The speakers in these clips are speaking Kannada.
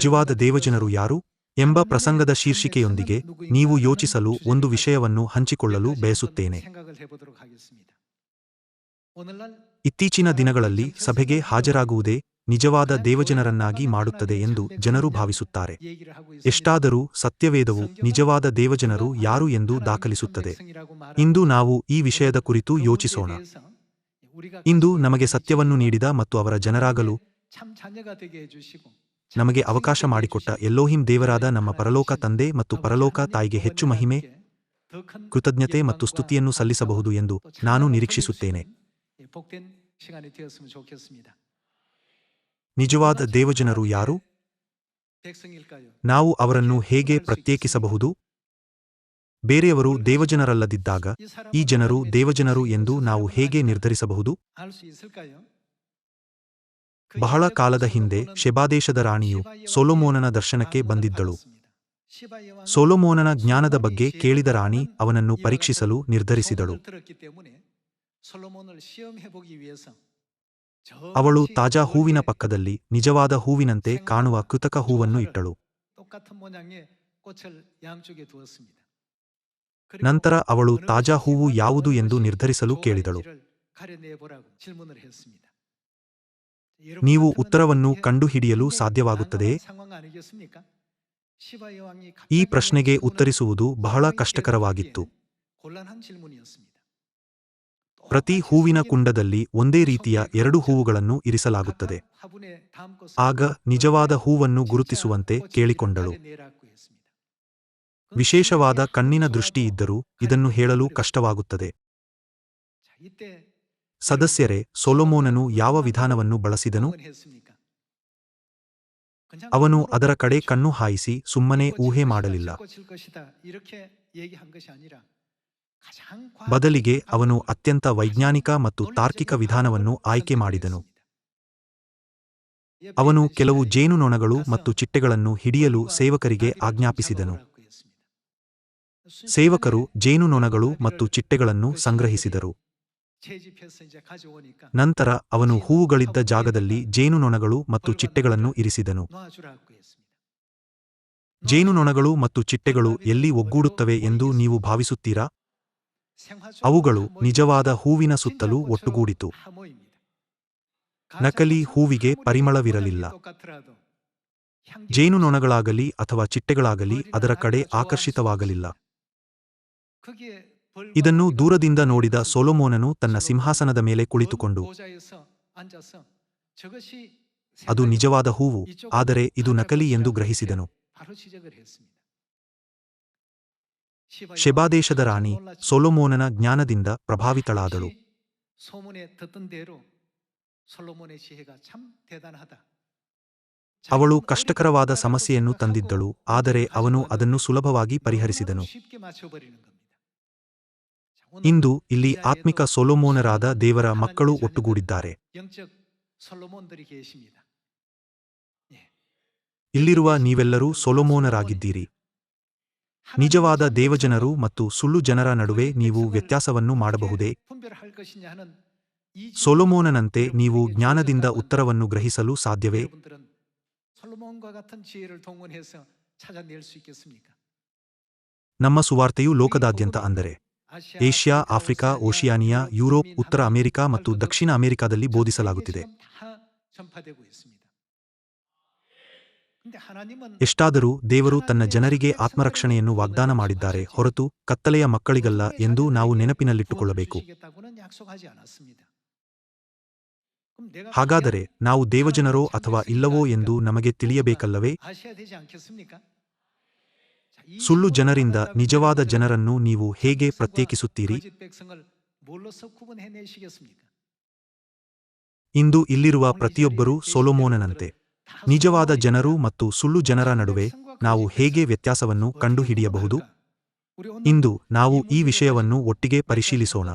ನಿಜವಾದ ದೇವಜನರು ಯಾರು ಎಂಬ ಪ್ರಸಂಗದ ಶೀರ್ಷಿಕೆಯೊಂದಿಗೆ ನೀವು ಯೋಚಿಸಲು ಒಂದು ವಿಷಯವನ್ನು ಹಂಚಿಕೊಳ್ಳಲು ಬಯಸುತ್ತೇನೆ. ಇತ್ತೀಚಿನ ದಿನಗಳಲ್ಲಿ ಸಭೆಗೆ ಹಾಜರಾಗುವುದೇ ನಿಜವಾದ ದೇವಜನರನ್ನಾಗಿ ಮಾಡುತ್ತದೆ ಎಂದು ಜನರು ಭಾವಿಸುತ್ತಾರೆ. ಎಷ್ಟಾದರೂ ಸತ್ಯವೇದವು ನಿಜವಾದ ದೇವಜನರು ಯಾರು ಎಂದು ದಾಖಲಿಸುತ್ತದೆ. ಇಂದು ನಾವು ಈ ವಿಷಯದ ಕುರಿತು ಯೋಚಿಸೋಣ. ಇಂದು ನಮಗೆ ಸತ್ಯವನ್ನು ನೀಡಿದ ಮತ್ತು ಅವರ ಜನರಾಗಲು ನಮಗೆ ಅವಕಾಶ ಮಾಡಿಕೊಟ್ಟ ಎಲ್ಲೋಹಿಂ ದೇವರಾದ ನಮ್ಮ ಪರಲೋಕ ತಂದೆ ಮತ್ತು ಪರಲೋಕ ತಾಯಿಗೆ ಹೆಚ್ಚು ಮಹಿಮೆ, ಕೃತಜ್ಞತೆ ಮತ್ತು ಸ್ತುತಿಯನ್ನು ಸಲ್ಲಿಸಬಹುದು ಎಂದು ನಾನು ನಿರೀಕ್ಷಿಸುತ್ತೇನೆ. ನಿಜವಾದ ದೇವಜನರು ಯಾರು? ನಾವು ಅವರನ್ನು ಹೇಗೆ ಪ್ರತ್ಯೇಕಿಸಬಹುದು? ಬೇರೆಯವರು ದೇವಜನರಲ್ಲದಿದ್ದಾಗ ಈ ಜನರು ದೇವಜನರು ಎಂದು ನಾವು ಹೇಗೆ ನಿರ್ಧರಿಸಬಹುದು? ಬಹಳ ಕಾಲದ ಹಿಂದೆ ಶೆಬಾದೇಶದ ರಾಣಿಯು ಸೋಲೋಮೋನನ ದರ್ಶನಕ್ಕೆ ಬಂದಿದ್ದಳು. ಸೋಲೋಮೋನನ ಜ್ಞಾನದ ಬಗ್ಗೆ ಕೇಳಿದ ರಾಣಿ ಅವನನ್ನು ಪರೀಕ್ಷಿಸಲು ನಿರ್ಧರಿಸಿದಳು. ಅವಳು ತಾಜಾ ಹೂವಿನ ಪಕ್ಕದಲ್ಲಿ ನಿಜವಾದ ಹೂವಿನಂತೆ ಕಾಣುವ ಕೃತಕ ಹೂವನ್ನು ಇಟ್ಟಳು. ನಂತರ ಅವಳು ತಾಜಾ ಹೂವು ಯಾವುದು ಎಂದು ನಿರ್ಧರಿಸಲು ಕೇಳಿದಳು. ನೀವು ಉತ್ತರವನ್ನು ಕಂಡುಹಿಡಿಯಲು ಸಾಧ್ಯವಾಗುತ್ತದೆ. ಈ ಪ್ರಶ್ನೆಗೆ ಉತ್ತರಿಸುವುದು ಬಹಳ ಕಷ್ಟಕರವಾಗಿತ್ತು. ಪ್ರತಿ ಹೂವಿನ ಕುಂಡದಲ್ಲಿ ಒಂದೇ ರೀತಿಯ ಎರಡು ಹೂವುಗಳನ್ನು ಇರಿಸಲಾಗುತ್ತದೆ. ಆಗ ನಿಜವಾದ ಹೂವನ್ನು ಗುರುತಿಸುವಂತೆ ಕೇಳಿಕೊಂಡಳು. ವಿಶೇಷವಾದ ಕಣ್ಣಿನ ದೃಷ್ಟಿ ಇದ್ದರೂ ಇದನ್ನು ಹೇಳಲು ಕಷ್ಟವಾಗುತ್ತದೆ. ಸದಸ್ಯರೇ, ಸೊಲೊಮೋನನು ಯಾವ ವಿಧಾನವನ್ನು ಬಳಸಿದನು? ಅವನು ಅದರ ಕಡೆ ಕಣ್ಣು ಹಾಯಿಸಿ ಸುಮ್ಮನೆ ಊಹೆ ಮಾಡಲಿಲ್ಲ. ಬದಲಿಗೆ ಅವನು ಅತ್ಯಂತ ವೈಜ್ಞಾನಿಕ ಮತ್ತು ತಾರ್ಕಿಕ ವಿಧಾನವನ್ನು ಆಯ್ಕೆ ಮಾಡಿದನು. ಅವನು ಕೆಲವು ಜೇನುನೊಣಗಳು ಮತ್ತು ಚಿಟ್ಟೆಗಳನ್ನು ಹಿಡಿಯಲು ಸೇವಕರಿಗೆ ಆಜ್ಞಾಪಿಸಿದನು. ಸೇವಕರು ಜೇನುನೊಣಗಳು ಮತ್ತು ಚಿಟ್ಟೆಗಳನ್ನು ಸಂಗ್ರಹಿಸಿದರು. ನಂತರ ಅವನು ಹೂವುಗಳಿದ್ದ ಜಾಗದಲ್ಲಿ ಜೇನುನೊಣಗಳು ಮತ್ತು ಚಿಟ್ಟೆಗಳನ್ನು ಇರಿಸಿದನು. ಜೇನುನೊಣಗಳು ಮತ್ತು ಚಿಟ್ಟೆಗಳು ಎಲ್ಲಿ ಒಗ್ಗೂಡುತ್ತವೆ ಎಂದು ನೀವು ಭಾವಿಸುತ್ತೀರಾ? ಅವುಗಳು ನಿಜವಾದ ಹೂವಿನ ಸುತ್ತಲೂ ಒಟ್ಟುಗೂಡಿತು. ನಕಲಿ ಹೂವಿಗೆ ಪರಿಮಳವಿರಲಿಲ್ಲ. ಜೇನುನೊಣಗಳಾಗಲಿ ಅಥವಾ ಚಿಟ್ಟೆಗಳಾಗಲಿ ಅದರ ಕಡೆ ಆಕರ್ಷಿತವಾಗಲಿಲ್ಲ. ಇದನ್ನು ದೂರದಿಂದ ನೋಡಿದ ಸೊಲೊಮೋನನು ತನ್ನ ಸಿಂಹಾಸನದ ಮೇಲೆ ಕುಳಿತುಕೊಂಡು, ಅದು ನಿಜವಾದ ಹೂವು, ಆದರೆ ಇದು ನಕಲಿ ಎಂದು ಗ್ರಹಿಸಿದನು. ಶೆಬಾದೇಶದ ರಾಣಿ ಸೊಲೊಮೋನನ ಜ್ಞಾನದಿಂದ ಪ್ರಭಾವಿತಳಾದಳು. ಅವಳು ಕಷ್ಟಕರವಾದ ಸಮಸ್ಯೆಯನ್ನು ತಂದಿದ್ದಳು, ಆದರೆ ಅವನು ಅದನ್ನು ಸುಲಭವಾಗಿ ಪರಿಹರಿಸಿದನು. ಇಂದು ಇಲ್ಲಿ ಆತ್ಮಿಕ ಸೊಲೋಮೋನರಾದ ದೇವರ ಮಕ್ಕಳು ಒಟ್ಟುಗೂಡಿದ್ದಾರೆ. ಇಲ್ಲಿರುವ ನೀವೆಲ್ಲರೂ ಸೊಲೋಮೋನರಾಗಿದ್ದೀರಿ. ನಿಜವಾದ ದೇವಜನರು ಮತ್ತು ಸುಳ್ಳು ಜನರ ನಡುವೆ ನೀವು ವ್ಯತ್ಯಾಸವನ್ನು ಮಾಡಬಹುದೇ? ಸೊಲೋಮೋನನಂತೆ ನೀವು ಜ್ಞಾನದಿಂದ ಉತ್ತರವನ್ನು ಗ್ರಹಿಸಲು ಸಾಧ್ಯವೇ? ನಮ್ಮ ಸುವಾರ್ತೆಯು ಲೋಕದಾದ್ಯಂತ ಅಂದರೆ ಏಷ್ಯಾ, ಆಫ್ರಿಕಾ, ಓಷಿಯಾನಿಯಾ, ಯುರೋಪ್, ಉತ್ತರ ಅಮೆರಿಕ ಮತ್ತು ದಕ್ಷಿಣ ಅಮೆರಿಕಾದಲ್ಲಿ ಬೋಧಿಸಲಾಗುತ್ತಿದೆ. ಎಷ್ಟಾದರೂ ದೇವರು ತನ್ನ ಜನರಿಗೆ ಆತ್ಮರಕ್ಷಣೆಯನ್ನು ವಾಗ್ದಾನ ಮಾಡಿದ್ದಾರೆ, ಹೊರತು ಕತ್ತಲೆಯ ಮಕ್ಕಳಿಗಲ್ಲ ಎಂದು ನಾವು ನೆನಪಿನಲ್ಲಿಟ್ಟುಕೊಳ್ಳಬೇಕು. ಹಾಗಾದರೆ ನಾವು ದೇವಜನರೋ ಅಥವಾ ಇಲ್ಲವೋ ಎಂದು ನಮಗೆ ತಿಳಿಯಬೇಕಲ್ಲವೇ? ಸುಳ್ಳು ಜನರಿಂದ ನಿಜವಾದ ಜನರನ್ನು ನೀವು ಹೇಗೆ ಪ್ರತ್ಯೇಕಿಸುತ್ತೀರಿ? ಇಂದು ಇಲ್ಲಿರುವ ಪ್ರತಿಯೊಬ್ಬರೂ ಸೊಲೊಮೋನನಂತೆ. ನಿಜವಾದ ಜನರು ಮತ್ತು ಸುಳ್ಳು ಜನರ ನಡುವೆ ನಾವು ಹೇಗೆ ವ್ಯತ್ಯಾಸವನ್ನು ಕಂಡುಹಿಡಿಯಬಹುದು? ಇಂದು ನಾವು ಈ ವಿಷಯವನ್ನು ಒಟ್ಟಿಗೆ ಪರಿಶೀಲಿಸೋಣ.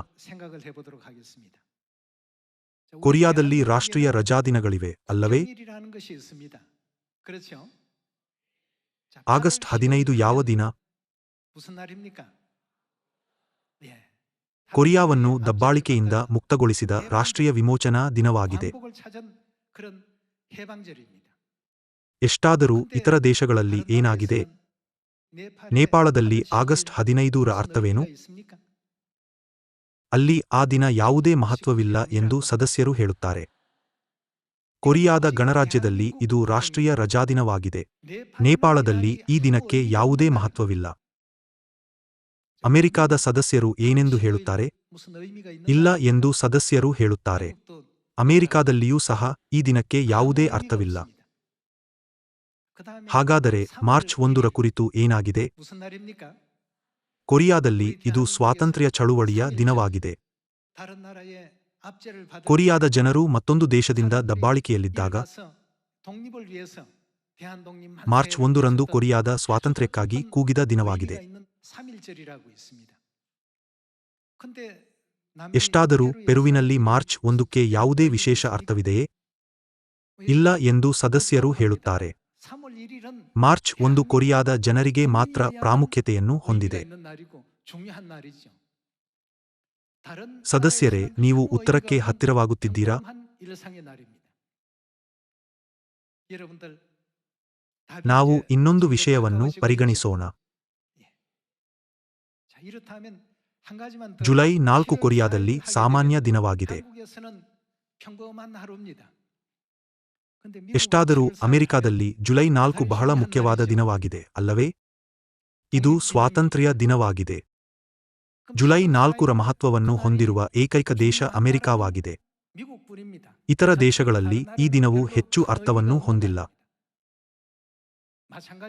ಕೊರಿಯಾದಲ್ಲಿ ರಾಷ್ಟ್ರೀಯ ರಜಾದಿನಗಳಿವೆ, ಅಲ್ಲವೇ? ಆಗಸ್ಟ್ ಹದಿನೈದು ಯಾವ ದಿನ ಕೊರಿಯಾವನ್ನು ದಬ್ಬಾಳಿಕೆಯಿಂದ ಮುಕ್ತಗೊಳಿಸಿದ ರಾಷ್ಟ್ರೀಯ ವಿಮೋಚನಾ ದಿನವಾಗಿದೆ ಎಷ್ಟಾದರೂ ಇತರ ದೇಶಗಳಲ್ಲಿ ಏನಾಗಿದೆ ನೇಪಾಳದಲ್ಲಿ ಆಗಸ್ಟ್ ಹದಿನೈದರ ಅರ್ಥವೇನು ಅಲ್ಲಿ ಆ ದಿನ ಯಾವುದೇ ಮಹತ್ವವಿಲ್ಲ ಎಂದು ಸದಸ್ಯರು ಹೇಳುತ್ತಾರೆ ಕೊರಿಯಾದ ಗಣರಾಜ್ಯದಲ್ಲಿ ಇದು ರಾಷ್ಟ್ರೀಯ ರಜಾದಿನವಾಗಿದೆ. ನೇಪಾಳದಲ್ಲಿ ಈ ದಿನಕ್ಕೆ ಯಾವುದೇ ಮಹತ್ವವಿಲ್ಲ. ಅಮೆರಿಕಾದ ಸದಸ್ಯರು ಏನೆಂದು ಹೇಳುತ್ತಾರೆ? ಇಲ್ಲ ಎಂದು ಸದಸ್ಯರು ಹೇಳುತ್ತಾರೆ. ಅಮೆರಿಕಾದಲ್ಲಿಯೂ ಸಹ ಈ ದಿನಕ್ಕೆ ಯಾವುದೇ ಅರ್ಥವಿಲ್ಲ. ಹಾಗಾದರೆ ಮಾರ್ಚ್ ಒಂದರ ಕುರಿತು ಏನಾಗಿದೆ? ಕೊರಿಯಾದಲ್ಲಿ ಇದು ಸ್ವಾತಂತ್ರ್ಯ ಚಳುವಳಿಯ ದಿನವಾಗಿದೆ. ಕೊರಿಯಾದ ಜನರು ಮತ್ತೊಂದು ದೇಶದಿಂದ ದಬ್ಬಾಳಿಕೆಯಲ್ಲಿದ್ದಾಗ ಮಾರ್ಚ್ ಒಂದರಂದು ಕೊರಿಯಾದ ಸ್ವಾತಂತ್ರ್ಯಕ್ಕಾಗಿ ಕೂಗಿದ ದಿನವಾಗಿದೆ. ಎಷ್ಟಾದರೂ ಪೆರುವಿನಲ್ಲಿ ಮಾರ್ಚ್ ಒಂದಕ್ಕೆ ಯಾವುದೇ ವಿಶೇಷ ಅರ್ಥವಿದೆಯೇ? ಇಲ್ಲ ಎಂದು ಸದಸ್ಯರು ಹೇಳುತ್ತಾರೆ. ಮಾರ್ಚ್ ಒಂದು ಕೊರಿಯಾದ ಜನರಿಗೆ ಮಾತ್ರ ಪ್ರಾಮುಖ್ಯತೆಯನ್ನು ಹೊಂದಿದೆ. ಸದಸ್ಯರೇ, ನೀವು ಉತ್ತರಕ್ಕೆ ಹತ್ತಿರವಾಗುತ್ತಿದ್ದೀರಾ? ನಾವು ಇನ್ನೊಂದು ವಿಷಯವನ್ನು ಪರಿಗಣಿಸೋಣ. ಜುಲೈ ನಾಲ್ಕು ಕೊರಿಯಾದಲ್ಲಿ ಸಾಮಾನ್ಯ ದಿನವಾಗಿದೆ. ಎಷ್ಟಾದರೂ ಅಮೆರಿಕಾದಲ್ಲಿ ಜುಲೈ ನಾಲ್ಕು ಬಹಳ ಮುಖ್ಯವಾದ ದಿನವಾಗಿದೆ, ಅಲ್ಲವೇ? ಇದು ಸ್ವಾತಂತ್ರ್ಯ ದಿನವಾಗಿದೆ. ಜುಲೈ ನಾಲ್ಕರ ಮಹತ್ವವನ್ನು ಹೊಂದಿರುವ ಏಕೈಕ ದೇಶ ಅಮೆರಿಕಾವಾಗಿದೆ. ಇತರ ದೇಶಗಳಲ್ಲಿ ಈ ದಿನವು ಹೆಚ್ಚು ಅರ್ಥವನ್ನು ಹೊಂದಿಲ್ಲ.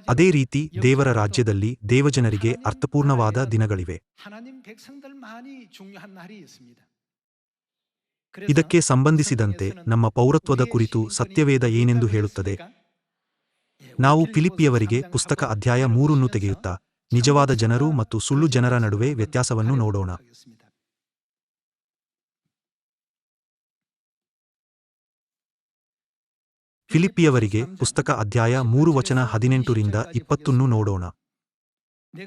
ಅದೇ ರೀತಿ ದೇವರ ರಾಜ್ಯದಲ್ಲಿ ದೇವಜನರಿಗೆ ಅರ್ಥಪೂರ್ಣವಾದ ದಿನಗಳಿವೆ. ಇದಕ್ಕೆ ಸಂಬಂಧಿಸಿದಂತೆ ನಮ್ಮ ಪೌರತ್ವದ ಕುರಿತು ಸತ್ಯವೇದ ಏನೆಂದು ಹೇಳುತ್ತದೆ? ನಾವು ಫಿಲಿಪಿಯವರಿಗೆ ಪುಸ್ತಕ ಅಧ್ಯಾಯ ಮೂರನ್ನು ತೆಗೆಯುತ್ತಾ ನಿಜವಾದ ಜನರು ಮತ್ತು ಸುಳ್ಳು ಜನರ ನಡುವೆ ವ್ಯತ್ಯಾಸವನ್ನು ನೋಡೋಣ. ಫಿಲಿಪ್ಪಿಯವರಿಗೆ ಪುಸ್ತಕ ಅಧ್ಯಾಯ ಮೂರು ವಚನ ಹದಿನೆಂಟರಿಂದ ಇಪ್ಪತ್ತನ್ನು ನೋಡೋಣ.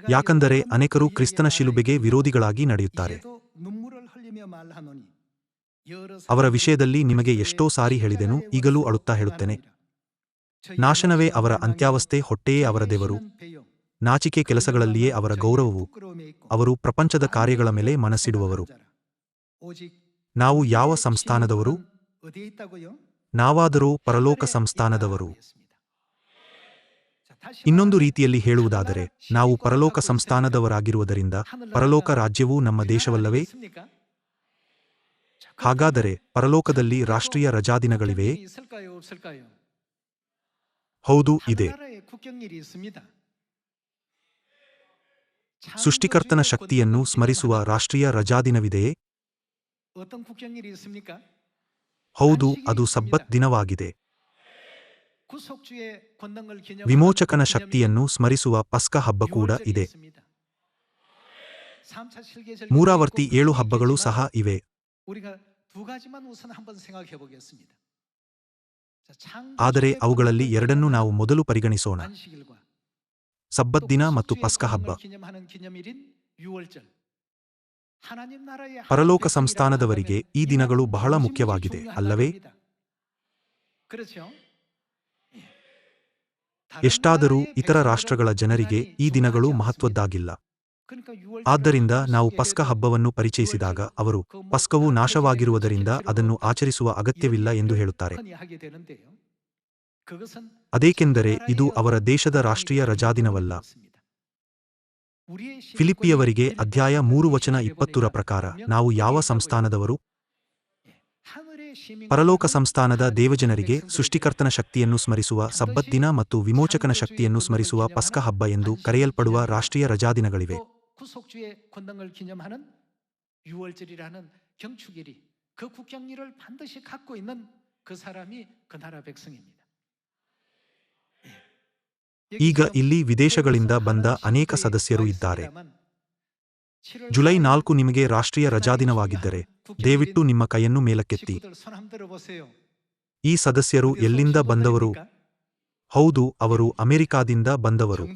ಯಾಕಂದರೆ ಅನೇಕರು ಕ್ರಿಸ್ತನ ಶಿಲುಬೆಗೆ ವಿರೋಧಿಗಳಾಗಿ ನಡೆಯುತ್ತಾರೆ. ಅವರ ವಿಷಯದಲ್ಲಿ ನಿಮಗೆ ಎಷ್ಟೋ ಸಾರಿ ಹೇಳಿದೆನು, ಈಗಲೂ ಅಳುತ್ತಾ ಹೇಳುತ್ತೇನೆ. ನಾಶನವೇ ಅವರ ಅಂತ್ಯಾವಸ್ಥೆ, ಹೊಟ್ಟೆಯೇ ಅವರ ದೇವರು. ನಾಚಿಕೆ ಕೆಲಸಗಳಲ್ಲಿಯೇ ಅವರ ಗೌರವವು ಅವರು ಪ್ರಪಂಚದ ಕಾರ್ಯಗಳ ಮೇಲೆ ಮನಸ್ಸಿಡುವವರು. ನಾವು ಯಾವ ಸಂಸ್ಥಾನದವರು? ನಾವಾದರೂ ಪರಲೋಕ ಸಂಸ್ಥಾನದವರು. ಇನ್ನೊಂದು ರೀತಿಯಲ್ಲಿ ಹೇಳುವುದಾದರೆ, ನಾವು ಪರಲೋಕ ಸಂಸ್ಥಾನದವರಾಗಿರುವುದರಿಂದ ಪರಲೋಕ ರಾಜ್ಯವು ನಮ್ಮ ದೇಶವಲ್ಲವೇ? ಹಾಗಾದರೆ ಪರಲೋಕದಲ್ಲಿ ರಾಷ್ಟ್ರೀಯ ರಜಾದಿನಗಳಿವೆ ಹೌದು, ಇದೆ. ಸೃಷ್ಟಿಕರ್ತನ ಶಕ್ತಿಯನ್ನು ಸ್ಮರಿಸುವ ರಾಷ್ಟ್ರೀಯ ರಜಾದಿನವಿದೆಯೇ? ಹೌದು, ಅದು ಸಬ್ಬತ್ ದಿನವಾಗಿದೆ. ವಿಮೋಚಕನ ಶಕ್ತಿಯನ್ನು ಸ್ಮರಿಸುವ ಪಸ್ಕ ಹಬ್ಬ ಕೂಡ ಇದೆ. ಮೂರಾವರ್ತಿ ಏಳು ಹಬ್ಬಗಳು ಸಹ ಇವೆ. ಆದರೆ ಅವುಗಳಲ್ಲಿ ಎರಡನ್ನೂ ನಾವು ಮೊದಲು ಪರಿಗಣಿಸೋಣ. ಸಬ್ಬತ್ ದಿನ ಮತ್ತು ಪಸ್ಕ ಹಬ್ಬ. ಪರಲೋಕ ಸಂಸ್ಥಾನದವರಿಗೆ ಈ ದಿನಗಳು ಬಹಳ ಮುಖ್ಯವಾಗಿದೆ ಅಲ್ಲವೇ? ಎಷ್ಟಾದರೂ ಇತರ ರಾಷ್ಟ್ರಗಳ ಜನರಿಗೆ ಈ ದಿನಗಳು ಮಹತ್ವದ್ದಾಗಿಲ್ಲ. ಆದ್ದರಿಂದ ನಾವು ಪಸ್ಕ ಹಬ್ಬವನ್ನು ಪರಿಚಯಿಸಿದಾಗ ಅವರು ಪಸ್ಕವು ನಾಶವಾಗಿರುವುದರಿಂದ ಅದನ್ನು ಆಚರಿಸುವ ಅಗತ್ಯವಿಲ್ಲ ಎಂದು ಹೇಳುತ್ತಾರೆ. ಅದೇಕೆಂದರೆ ಇದು ಅವರ ದೇಶದ ರಾಷ್ಟ್ರೀಯ ರಜಾದಿನವಲ್ಲ ಫಿಲಿಪಿಯವರಿಗೆ ಅಧ್ಯಾಯ ಮೂರು ವಚನ ಇಪ್ಪತ್ತರ ಪ್ರಕಾರ ನಾವು ಯಾವ ಸಂಸ್ಥಾನದವರು ಪರಲೋಕ ಸಂಸ್ಥಾನದ ದೇವಜನರಿಗೆ ಸೃಷ್ಟಿಕರ್ತನ ಶಕ್ತಿಯನ್ನು ಸ್ಮರಿಸುವ ಸಬ್ಬತ್ ದಿನ ಮತ್ತು ವಿಮೋಚಕನ ಶಕ್ತಿಯನ್ನು ಸ್ಮರಿಸುವ ಪಸ್ಕ ಹಬ್ಬ ಎಂದು ಕರೆಯಲ್ಪಡುವ ರಾಷ್ಟ್ರೀಯ ರಜಾದಿನಗಳಿವೆ 구속주의 권능을 기념하는 6월절이라는 경축일이 그 국경일을 반드시 갖고 있는 그 사람이 그 나라 백성입니다. ಈಗ ಇಲ್ಲಿ ವಿದೇಶಗಳಿಂದ ಬಂದ ಅನೇಕ ಸದಸ್ಯರು ಇದ್ದಾರೆ. ಜುಲೈ ನಾಲ್ಕು ನಿಮಗೆ ರಾಷ್ಟ್ರೀಯ ರಜಾದಿನವಾಗಿದ್ದರೆ ದಯವಿಟ್ಟು ನಿಮ್ಮ ಕೈಯನ್ನು ಮೇಲಕ್ಕೆತ್ತಿ. ಈ ಸದಸ್ಯರು ಎಲ್ಲಿಂದ ಬಂದವರು? ಹೌದು, ಅವರು ಅಮೆರಿಕಾದಿಂದ ಬಂದವರು.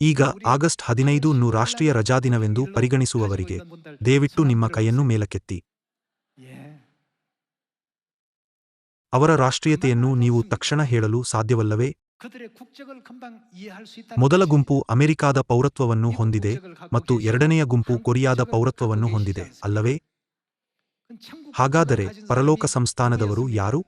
ಈಗ ಆಗಸ್ಟ್ ಹದಿನೈದು ನು ರಾಷ್ಟ್ರೀಯ ರಜಾದಿನವೆಂದು ಪರಿಗಣಿಸುವವರಿಗೆ ದಯವಿಟ್ಟು ನಿಮ್ಮ ಕೈಯನ್ನು ಮೇಲಕ್ಕೆತ್ತಿ. ಅವರ ರಾಷ್ಟ್ರೀಯತೆಯನ್ನು ನೀವು ತಕ್ಷಣ ಹೇಳಲು ಸಾಧ್ಯವಲ್ಲವೇ? ಮೊದಲ ಗುಂಪು ಅಮೆರಿಕಾದ ಪೌರತ್ವವನ್ನು ಹೊಂದಿದೆ ಮತ್ತು ಎರಡನೆಯ ಗುಂಪು ಕೊರಿಯಾದ ಪೌರತ್ವವನ್ನು ಹೊಂದಿದೆ, ಅಲ್ಲವೇ? ಹಾಗಾದರೆ ಪರಲೋಕ ಸಂಸ್ಥಾನದವರು ಯಾರು?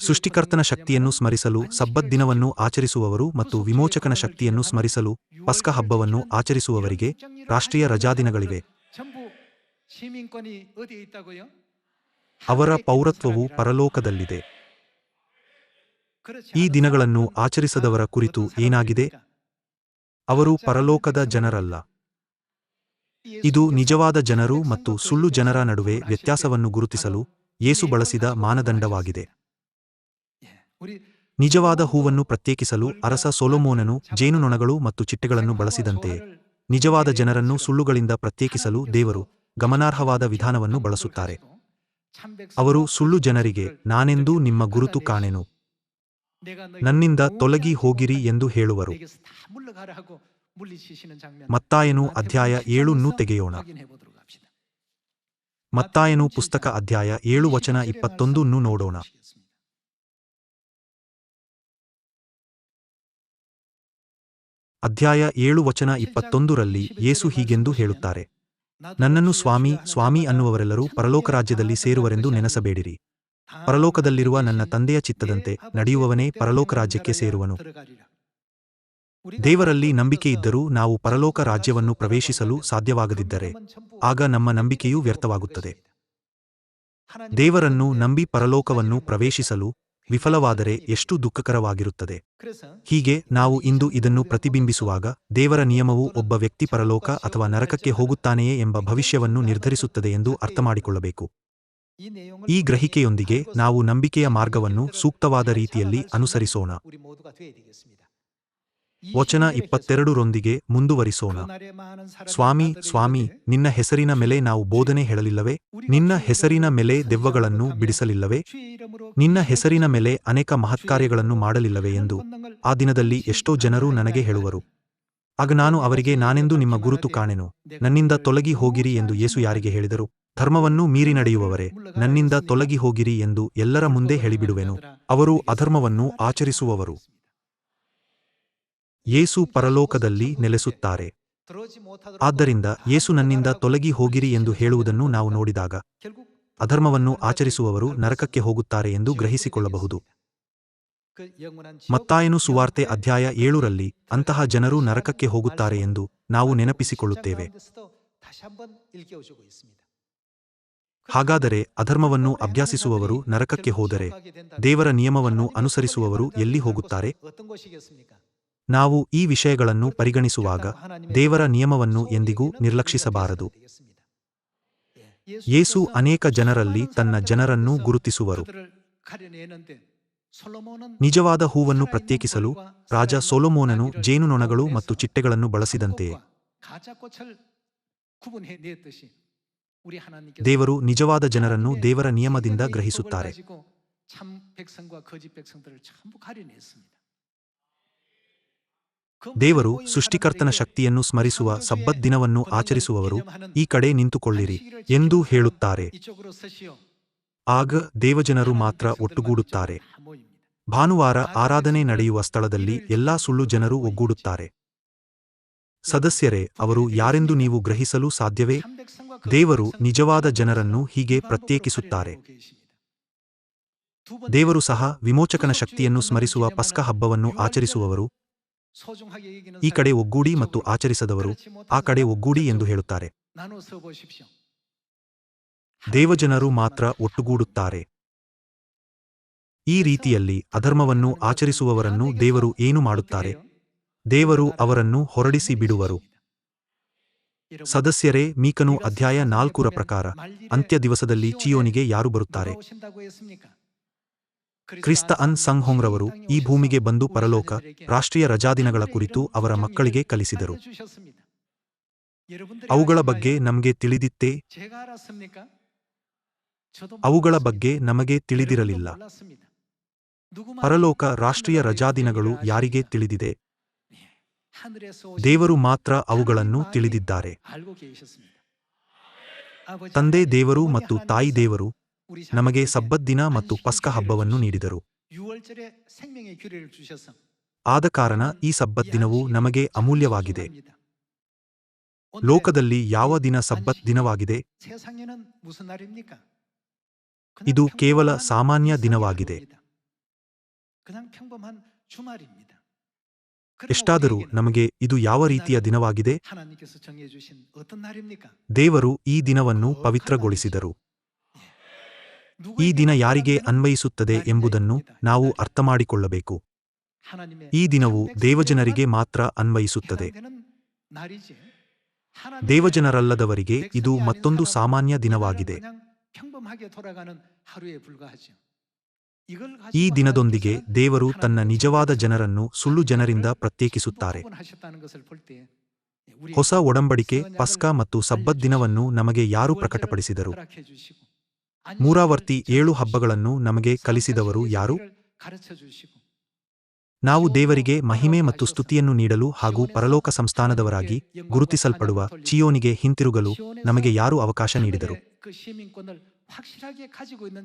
ಸೃಷ್ಟಿಕರ್ತನ ಶಕ್ತಿಯನ್ನು ಸ್ಮರಿಸಲು ಸಬ್ಬದ್ದಿನವನ್ನು ಆಚರಿಸುವವರು ಮತ್ತು ವಿಮೋಚಕನ ಶಕ್ತಿಯನ್ನು ಸ್ಮರಿಸಲು, ಪಸ್ಕ ಹಬ್ಬವನ್ನು ಆಚರಿಸುವವರಿಗೆ ರಾಷ್ಟ್ರೀಯ ರಜಾದಿನಗಳಿವೆ. ಅವರ ಪೌರತ್ವವು ಪರಲೋಕದಲ್ಲಿದೆ. ಈ ದಿನಗಳನ್ನು ಆಚರಿಸದವರ ಕುರಿತು ಏನಾಗಿದೆ? ಅವರು ಪರಲೋಕದ ಜನರಲ್ಲ. ಇದು ನಿಜವಾದ ಜನರು ಮತ್ತು ಸುಳ್ಳು ಜನರ ನಡುವೆ ವ್ಯತ್ಯಾಸವನ್ನು ಗುರುತಿಸಲು ಏಸು ಬಳಸಿದ ಮಾನದಂಡವಾಗಿದೆ. ನಿಜವಾದ ಹೂವನ್ನು ಪ್ರತ್ಯೇಕಿಸಲು ಅರಸ ಸೊಲೊಮೋನನು ಜೇನುನೊಣಗಳು ಮತ್ತು ಚಿಟ್ಟೆಗಳನ್ನು ಬಳಸಿದಂತೆ ನಿಜವಾದ ಜನರನ್ನು ಸುಳ್ಳುಗಳಿಂದ ಪ್ರತ್ಯೇಕಿಸಲು ದೇವರು ಗಮನಾರ್ಹವಾದ ವಿಧಾನವನ್ನು ಬಳಸುತ್ತಾರೆ. ಅವರು ಸುಳ್ಳು ಜನರಿಗೆ, ನಾನೆಂದೂ ನಿಮ್ಮ ಗುರುತು ಕಾಣೆನು? ನನ್ನಿಂದ ತೊಲಗಿ ಹೋಗಿರಿ ಎಂದು ಹೇಳುವರು. ಮತ್ತಾಯನು ಅಧ್ಯಾಯ ಏಳುನ್ನೂ ತೆಗೆಯೋಣ. ಮತ್ತಾಯನು ಪುಸ್ತಕ ಅಧ್ಯಾಯ ಏಳು ವಚನ ಇಪ್ಪತ್ತೊಂದನ್ನು ನೋಡೋಣ. ಅಧ್ಯಾಯ ಏಳು ವಚನ ಇಪ್ಪತ್ತೊಂದರಲ್ಲಿ ಯೇಸು ಹೀಗೆಂದು ಹೇಳುತ್ತಾರೆ. ನನ್ನನ್ನು ಸ್ವಾಮಿ ಸ್ವಾಮಿ ಅನ್ನುವವರೆಲ್ಲರೂ ಪರಲೋಕ ರಾಜ್ಯದಲ್ಲಿ ಸೇರುವರೆಂದು ನೆನಸಬೇಡಿರಿ. ಪರಲೋಕದಲ್ಲಿರುವ ನನ್ನ ತಂದೆಯ ಚಿತ್ತದಂತೆ ನಡೆಯುವವನೇ ಪರಲೋಕ ರಾಜ್ಯಕ್ಕೆ ಸೇರುವನು. ದೇವರಲ್ಲಿ ನಂಬಿಕೆ ಇದ್ದರೂ ನಾವು ಪರಲೋಕ ರಾಜ್ಯವನ್ನು ಪ್ರವೇಶಿಸಲು ಸಾಧ್ಯವಾಗದಿದ್ದರೆ ಆಗ ನಮ್ಮ ನಂಬಿಕೆಯೂ ವ್ಯರ್ಥವಾಗುತ್ತದೆ. ದೇವರನ್ನು ನಂಬಿ ಪರಲೋಕವನ್ನು ಪ್ರವೇಶಿಸಲು ವಿಫಲವಾದರೆ ಎಷ್ಟು ದುಃಖಕರವಾಗಿರುತ್ತದೆ. ಹೀಗೆ ನಾವು ಇಂದು ಇದನ್ನು ಪ್ರತಿಬಿಂಬಿಸುವಾಗ ದೇವರ ನಿಯಮವು ಒಬ್ಬ ವ್ಯಕ್ತಿ ಪರಲೋಕ ಅಥವಾ ನರಕಕ್ಕೆ ಹೋಗುತ್ತಾನೆಯೇ ಎಂಬ ಭವಿಷ್ಯವನ್ನು ನಿರ್ಧರಿಸುತ್ತದೆ ಎಂದು ಅರ್ಥಮಾಡಿಕೊಳ್ಳಬೇಕು. ಈ ಗ್ರಹಿಕೆಯೊಂದಿಗೆ ನಾವು ನಂಬಿಕೆಯ ಮಾರ್ಗವನ್ನು ಸೂಕ್ತವಾದ ರೀತಿಯಲ್ಲಿ ಅನುಸರಿಸೋಣ. ವಚನ ಇಪ್ಪತ್ತೆರಡರೊಂದಿಗೆ ಮುಂದುವರಿಸೋಣ. ಸ್ವಾಮಿ ಸ್ವಾಮಿ ನಿನ್ನ ಹೆಸರಿನ ಮೇಲೆ ನಾವು ಬೋಧನೆ ಹೇಳಲಿಲ್ಲವೇ? ನಿನ್ನ ಹೆಸರಿನ ಮೇಲೆ ದೆವ್ವಗಳನ್ನು ಬಿಡಿಸಲಿಲ್ಲವೇ? ನಿನ್ನ ಹೆಸರಿನ ಮೇಲೆ ಅನೇಕ ಮಹತ್ಕಾರ್ಯಗಳನ್ನು ಮಾಡಲಿಲ್ಲವೇ ಎಂದು ಆ ದಿನದಲ್ಲಿ ಎಷ್ಟೋ ಜನರು ನನಗೆ ಹೇಳುವರು. ಆಗ ನಾನು ಅವರಿಗೆ ನಾನೆಂದು ನಿಮ್ಮ ಗುರುತು ಕಾಣೆನು. ನನ್ನಿಂದ ತೊಲಗಿ ಹೋಗಿರಿ ಎಂದು ಯೇಸು ಯಾರಿಗೆ ಹೇಳಿದರು? ಧರ್ಮವನ್ನು ಮೀರಿ ನಡೆಯುವವರೇ ನನ್ನಿಂದ ತೊಲಗಿ ಹೋಗಿರಿ ಎಂದು ಎಲ್ಲರ ಮುಂದೆ ಹೇಳಿಬಿಡುವೆನು. ಅವರು ಅಧರ್ಮವನ್ನು ಆಚರಿಸುವವರು. ಯೇಸು ಪರಲೋಕದಲ್ಲಿ ನೆಲೆಸುತ್ತಾರೆ. ಆದ್ದರಿಂದ ಯೇಸು ನನ್ನಿಂದ ತೊಲಗಿ ಹೋಗಿರಿ ಎಂದು ಹೇಳುವುದನ್ನು ನಾವು ನೋಡಿದಾಗ, ಅಧರ್ಮವನ್ನು ಆಚರಿಸುವವರು ನರಕಕ್ಕೆ ಹೋಗುತ್ತಾರೆ ಎಂದು ಗ್ರಹಿಸಿಕೊಳ್ಳಬಹುದು. ಮತ್ತಾಯನು ಸುವಾರ್ತೆ ಅಧ್ಯಾಯ ಏಳರಲ್ಲಿ, ಅಂತಹ ಜನರು ನರಕಕ್ಕೆ ಹೋಗುತ್ತಾರೆ ಎಂದು ನಾವು ನೆನಪಿಸಿಕೊಳ್ಳುತ್ತೇವೆ. ಹಾಗಾದರೆ ಅಧರ್ಮವನ್ನು ಅಭ್ಯಾಸಿಸುವವರು ನರಕಕ್ಕೆ ಹೋದರೆ ದೇವರ ನಿಯಮವನ್ನು ಅನುಸರಿಸುವವರು ಎಲ್ಲಿ ಹೋಗುತ್ತಾರೆ? ನಾವು ಈ ವಿಷಯಗಳನ್ನು ಪರಿಗಣಿಸುವಾಗ ದೇವರ ನಿಯಮವನ್ನು ಎಂದಿಗೂ ನಿರ್ಲಕ್ಷಿಸಬಾರದು. ಯೇಸು ಅನೇಕ ಜನರಲ್ಲಿ ತನ್ನ ಜನರನ್ನು ಗುರುತಿಸುವರು. ನಿಜವಾದ ಹೂವನ್ನು ಪ್ರತ್ಯೇಕಿಸಲು ರಾಜ ಸೊಲೊಮೋನನು ಜೇನುನೊಣಗಳು ಮತ್ತು ಚಿಟ್ಟೆಗಳನ್ನು ಬಳಸಿದಂತೆಯೇ ದೇವರು ನಿಜವಾದ ಜನರನ್ನು ದೇವರ ನಿಯಮದಿಂದ ಗ್ರಹಿಸುತ್ತಾರೆ. ದೇವರು ಸೃಷ್ಟಿಕರ್ತನ ಶಕ್ತಿಯನ್ನು ಸ್ಮರಿಸುವ ಸಬ್ಬತ್ ದಿನವನ್ನು ಆಚರಿಸುವವರು ಈ ಕಡೆ ನಿಂತುಕೊಳ್ಳಿರಿ ಎಂದು ಹೇಳುತ್ತಾರೆ. ಆಗ ದೇವಜನರು ಮಾತ್ರ ಒಟ್ಟುಗೂಡುತ್ತಾರೆ. ಭಾನುವಾರ ಆರಾಧನೆ ನಡೆಯುವ ಸ್ಥಳದಲ್ಲಿ ಎಲ್ಲಾ ಸುಳ್ಳು ಜನರು ಒಗ್ಗೂಡುತ್ತಾರೆ. ಸದಸ್ಯರೇ, ಅವರು ಯಾರೆಂದು ನೀವು ಗ್ರಹಿಸಲು ಸಾಧ್ಯವೇ? ದೇವರು ನಿಜವಾದ ಜನರನ್ನು ಹೀಗೆ ಪ್ರತ್ಯೇಕಿಸುತ್ತಾರೆ. ದೇವರು ಸಹ ವಿಮೋಚಕನ ಶಕ್ತಿಯನ್ನು ಸ್ಮರಿಸುವ ಪಸ್ಕ ಹಬ್ಬವನ್ನು ಆಚರಿಸುವವರು. ಈ ಕಡೆ ಒಗ್ಗೂಡಿ ಮತ್ತು ಆಚರಿಸದವರು ಆ ಕಡೆ ಒಗ್ಗೂಡಿ ಎಂದು ಹೇಳುತ್ತಾರೆ. ದೇವಜನರು ಮಾತ್ರ ಒಟ್ಟುಗೂಡುತ್ತಾರೆ. ಈ ರೀತಿಯಲ್ಲಿ ಅಧರ್ಮವನ್ನು ಆಚರಿಸುವವರನ್ನು ದೇವರು ಏನು ಮಾಡುತ್ತಾರೆ? ದೇವರು ಅವರನ್ನು ಹೊರಡಿಸಿ ಬಿಡುವರು. ಸದಸ್ಯರೇ ಮೀಕನು ಅಧ್ಯಾಯ ನಾಲ್ಕುರ ಪ್ರಕಾರ ಅಂತ್ಯ ದಿವಸದಲ್ಲಿ ಚಿಯೋನಿಗೆ ಯಾರು ಬರುತ್ತಾರೆ? ಕ್ರಿಸ್ತ ಅನ್ ರವರು ಈ ಭೂಮಿಗೆ ಬಂದು ಪರಲೋಕ, ರಾಷ್ಟ್ರೀಯ ರಜಾದಿನಗಳ ಕುರಿತು ಅವರ ಮಕ್ಕಳಿಗೆ ಕಲಿಸಿದರು. ಅವುಗಳ ಬಗ್ಗೆ ನಮಗೆ ತಿಳಿದಿತ್ತೇ? ಅವುಗಳ ಬಗ್ಗೆ ನಮಗೆ ತಿಳಿದಿರಲಿಲ್ಲ. ಪರಲೋಕ, ರಾಷ್ಟ್ರೀಯ ರಜಾದಿನಗಳು ಯಾರಿಗೆ ತಿಳಿದಿದೆ? ದೇವರು ಮಾತ್ರ ಅವುಗಳನ್ನು ತಿಳಿದಿದ್ದಾರೆ. ತಂದೆ ದೇವರು ಮತ್ತು ತಾಯಿ ದೇವರು ನಮಗೆ ಸಬ್ಬದ್ದಿನ ಮತ್ತು ಪಸ್ಕ ಹಬ್ಬವನ್ನು ನೀಡಿದರು. ಆದ ಕಾರಣ ಈ ಸಬ್ಬತ್ ದಿನವು ನಮಗೆ ಅಮೂಲ್ಯವಾಗಿದೆ. ಲೋಕದಲ್ಲಿ ಯಾವ ದಿನ ಸಬ್ಬತ್ ದಿನವಾಗಿದೆ? ಇದು ಕೇವಲ ಸಾಮಾನ್ಯ ದಿನವಾಗಿದೆ. ಎಷ್ಟಾದರೂ ನಮಗೆ ಇದು ಯಾವ ರೀತಿಯ ದಿನವಾಗಿದೆ? ದೇವರು ಈ ದಿನವನ್ನು ಪವಿತ್ರಗೊಳಿಸಿದರು. ಈ ದಿನ ಯಾರಿಗೆ ಅನ್ವಯಿಸುತ್ತದೆ ಎಂಬುದನ್ನು ನಾವು ಅರ್ಥಮಾಡಿಕೊಳ್ಳಬೇಕು. ಈ ದಿನವು ದೇವಜನರಿಗೆ ಮಾತ್ರ ಅನ್ವಯಿಸುತ್ತದೆ. ದೇವಜನರಲ್ಲದವರಿಗೆ ಇದು ಮತ್ತೊಂದು ಸಾಮಾನ್ಯ ದಿನವಾಗಿದೆ. ಈ ದಿನದೊಂದಿಗೆ ದೇವರು ತನ್ನ ನಿಜವಾದ ಜನರನ್ನು ಸುಳ್ಳು ಜನರಿಂದ ಪ್ರತ್ಯೇಕಿಸುತ್ತಾರೆ. ಹೊಸ ಒಡಂಬಡಿಕೆ, ಪಸ್ಕಾ ಮತ್ತು ಸಬ್ಬತ್ ದಿನವನ್ನು ನಮಗೆ ಯಾರು ಪ್ರಕಟಪಡಿಸಿದರು? ಮೂರಾವರ್ತಿ ಏಳು ಹಬ್ಬಗಳನ್ನು ನಮಗೆ ಕಲಿಸಿದವರು ಯಾರು? ನಾವು ದೇವರಿಗೆ ಮಹಿಮೆ ಮತ್ತು ಸ್ತುತಿಯನ್ನು ನೀಡಲು ಹಾಗೂ ಪರಲೋಕ ಸಂಸ್ಥಾನದವರಾಗಿ ಗುರುತಿಸಲ್ಪಡುವ ಚಿಯೋನಿಗೆ ಹಿಂತಿರುಗಲು ನಮಗೆ ಯಾರು ಅವಕಾಶ ನೀಡಿದರು?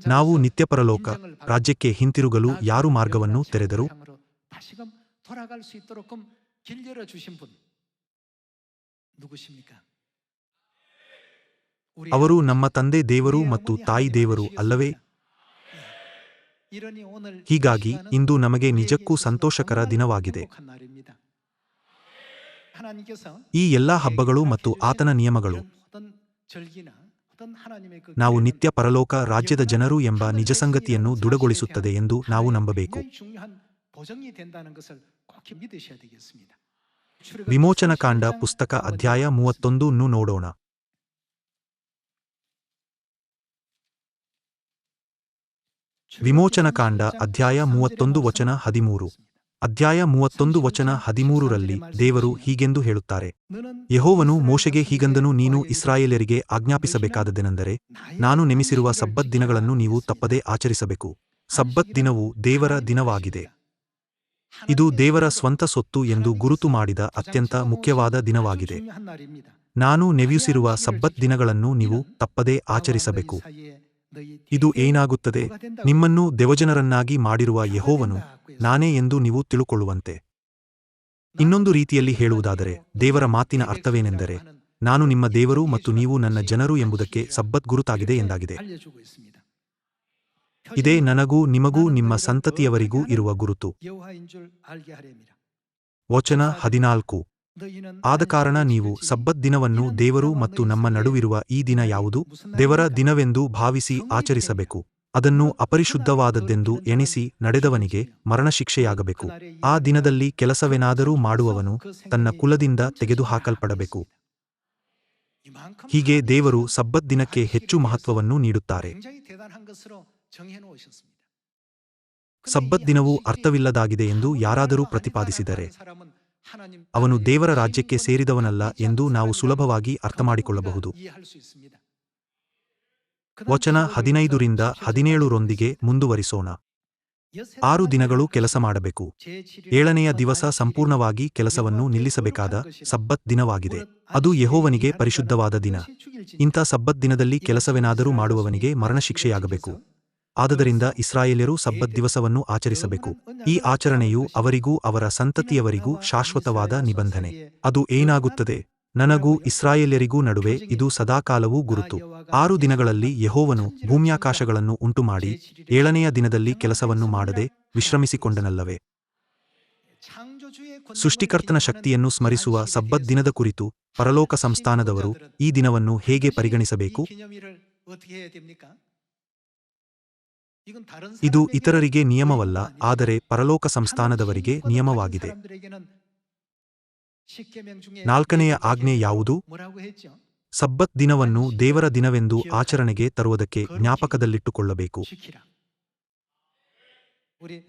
ನಾವು ನಿತ್ಯ ಪರಲೋಕ ರಾಜ್ಯಕ್ಕೆ ಹಿಂತಿರುಗಲು ಯಾರು ಮಾರ್ಗವನ್ನು ತೆರೆದರು? ಅವರು ನಮ್ಮ ತಂದೆ ದೇವರು ಮತ್ತು ತಾಯಿ ದೇವರು ಅಲ್ಲವೇ? ಹೀಗಾಗಿ ಇಂದು ನಮಗೆ ನಿಜಕ್ಕೂ ಸಂತೋಷಕರ ದಿನವಾಗಿದೆ. ಈ ಎಲ್ಲಾ ಹಬ್ಬಗಳು ಮತ್ತು ಆತನ ನಿಯಮಗಳು. ನಾವು ನಿತ್ಯ ಪರಲೋಕ ರಾಜ್ಯದ ಜನರು ಎಂಬ ನಿಜಸಂಗತಿಯನ್ನು ದೃಢಗೊಳಿಸುತ್ತದೆ ಎಂದು ನಾವು ನಂಬಬೇಕು. ವಿಮೋಚನಕಾಂಡ ಪುಸ್ತಕ ಅಧ್ಯಾಯ ಮೂವತ್ತೊಂದು ನೋಡೋಣ. ವಿಮೋಚನಕಾಂಡ ಅಧ್ಯಾಯ ಮೂವತ್ತೊಂದು ವಚನ ಹದಿಮೂರು. ಅಧ್ಯಾಯ ಮೂವತ್ತೊಂದು ವಚನ ಹದಿಮೂರರಲ್ಲಿ ದೇವರು ಹೀಗೆಂದು ಹೇಳುತ್ತಾರೆ. ಯಹೋವನು ಮೋಶೆಗೆ ಹೀಗಂದನು ನೀನು ಇಸ್ರಾಯೇಲರಿಗೆ ಆಜ್ಞಾಪಿಸಬೇಕಾದದ್ದೇನೆಂದರೆ, ನಾನು ನೆಮಿಸಿರುವ ಸಬ್ಬತ್ ದಿನಗಳನ್ನು ನೀವು ತಪ್ಪದೇ ಆಚರಿಸಬೇಕು. ಸಬ್ಬತ್ ದಿನವು ದೇವರ ದಿನವಾಗಿದೆ. ಇದು ದೇವರ ಸ್ವಂತ ಸೊತ್ತು ಎಂದು ಗುರುತು ಮಾಡಿದ ಅತ್ಯಂತ ಮುಖ್ಯವಾದ ದಿನವಾಗಿದೆ. ನಾನು ನೆವಿಯುಸಿರುವ ಸಬ್ಬತ್ ದಿನಗಳನ್ನು ನೀವು ತಪ್ಪದೇ ಆಚರಿಸಬೇಕು. ಇದು ಏನಾಗುತ್ತದೆ? ನಿಮ್ಮನ್ನು ದೇವಜನರನ್ನಾಗಿ ಮಾಡಿರುವ ಯಹೋವನು ನಾನೇ ಎಂದು ನೀವು ತಿಳುಕೊಳ್ಳುವಂತೆ. ಇನ್ನೊಂದು ರೀತಿಯಲ್ಲಿ ಹೇಳುವುದಾದರೆ, ದೇವರ ಮಾತಿನ ಅರ್ಥವೇನೆಂದರೆ, ನಾನು ನಿಮ್ಮ ದೇವರು ಮತ್ತು ನೀವು ನನ್ನ ಜನರು ಎಂಬುದಕ್ಕೆ ಸಬ್ಬತ್ ಗುರುತಾಗಿದೆ ಎಂದಾಗಿದೆ. ಇದೇ ನನಗೂ ನಿಮಗೂ ನಿಮ್ಮ ಸಂತತಿಯವರಿಗೂ ಇರುವ ಗುರುತು. ವಚನ ಹದಿನಾಲ್ಕು. ಆದ ಕಾರಣ ನೀವು ಸಬ್ಬತ್ ದಿನವನ್ನು ದೇವರು ಮತ್ತು ನಮ್ಮ ನಡುವಿರುವ ಈ ದಿನ ಯಾವುದು? ದೇವರ ದಿನವೆಂದು ಭಾವಿಸಿ ಆಚರಿಸಬೇಕು. ಅದನ್ನು ಅಪರಿಶುದ್ಧವಾದದ್ದೆಂದು ಎಣಿಸಿ ನಡೆದವನಿಗೆ ಮರಣಶಿಕ್ಷೆಯಾಗಬೇಕು. ಆ ದಿನದಲ್ಲಿ ಕೆಲಸವೇನಾದರೂ ಮಾಡುವವನು ತನ್ನ ಕುಲದಿಂದ ತೆಗೆದುಹಾಕಲ್ಪಡಬೇಕು. ಹೀಗೆ ದೇವರು ಸಬ್ಬತ್ ದಿನಕ್ಕೆ ಹೆಚ್ಚು ಮಹತ್ವವನ್ನು ನೀಡುತ್ತಾರೆ. ಸಬ್ಬತ್ ದಿನವು ಅರ್ಥವಿಲ್ಲದಾಗಿದೆ ಎಂದು ಯಾರಾದರೂ ಪ್ರತಿಪಾದಿಸಿದರೆ. ಅವನು ದೇವರ ರಾಜ್ಯಕ್ಕೆ ಸೇರಿದವನಲ್ಲ ಎಂದು ನಾವು ಸುಲಭವಾಗಿ ಅರ್ಥಮಾಡಿಕೊಳ್ಳಬಹುದು. ವಚನ ಹದಿನೈದರಿಂದ ಹದಿನೇಳರೊಂದಿಗೆ ಮುಂದುವರಿಸೋಣ. ಆರು ದಿನಗಳು ಕೆಲಸ ಮಾಡಬೇಕು. ಏಳನೆಯ ದಿವಸ ಸಂಪೂರ್ಣವಾಗಿ ಕೆಲಸವನ್ನು ನಿಲ್ಲಿಸಬೇಕಾದ ಸಬ್ಬತ್ ದಿನವಾಗಿದೆ. ಅದು ಯಹೋವನಿಗೆ ಪರಿಶುದ್ಧವಾದ ದಿನ. ಇಂಥ ಸಬ್ಬತ್ ದಿನದಲ್ಲಿ ಕೆಲಸವೇನಾದರೂ ಮಾಡುವವನಿಗೆ ಮರಣಶಿಕ್ಷೆಯಾಗಬೇಕು. ಆದದರಿಂದ ಇಸ್ರಾಯೇಲ್ಯರು ಸಬ್ಬತ್ ದಿವಸವನ್ನು ಆಚರಿಸಬೇಕು. ಈ ಆಚರಣೆಯು ಅವರಿಗೂ ಅವರ ಸಂತತಿಯವರಿಗೂ ಶಾಶ್ವತವಾದ ನಿಬಂಧನೆ. ಅದು ಏನಾಗುತ್ತದೆ? ನನಗೂ ಇಸ್ರಾಯೇಲ್ಯರಿಗೂ ನಡುವೆ ಇದು ಸದಾಕಾಲವೂ ಗುರುತು. ಆರು ದಿನಗಳಲ್ಲಿ ಯಹೋವನು ಭೂಮ್ಯಾಕಾಶಗಳನ್ನು ಉಂಟುಮಾಡಿ, ಏಳನೆಯ ದಿನದಲ್ಲಿ ಕೆಲಸವನ್ನು ಮಾಡದೆ ವಿಶ್ರಮಿಸಿಕೊಂಡನಲ್ಲವೇ? ಸೃಷ್ಟಿಕರ್ತನ ಶಕ್ತಿಯನ್ನು ಸ್ಮರಿಸುವ ಸಬ್ಬತ್ ದಿನದ ಕುರಿತು ಪರಲೋಕ ಸಂಸ್ಥಾನದವರು ಈ ದಿನವನ್ನು ಹೇಗೆ ಪರಿಗಣಿಸಬೇಕು? ಇದು ಇತರರಿಗೆ ನಿಯಮವಲ್ಲ ಆದರೆ ಪರಲೋಕ ಸಂಸ್ಥಾನದವರಿಗೆ ನಿಯಮವಾಗಿದೆ. ನಾಲ್ಕನೆಯ ಆಜ್ಞೆ ಯಾವುದು? ಸಬ್ಬತ್ ದಿನವನ್ನು ದೇವರ ದಿನವೆಂದು ಆಚರಣೆಗೆ ತರುವುದಕ್ಕೆ ಜ್ಞಾಪಕದಲ್ಲಿಟ್ಟುಕೊಳ್ಳಬೇಕು.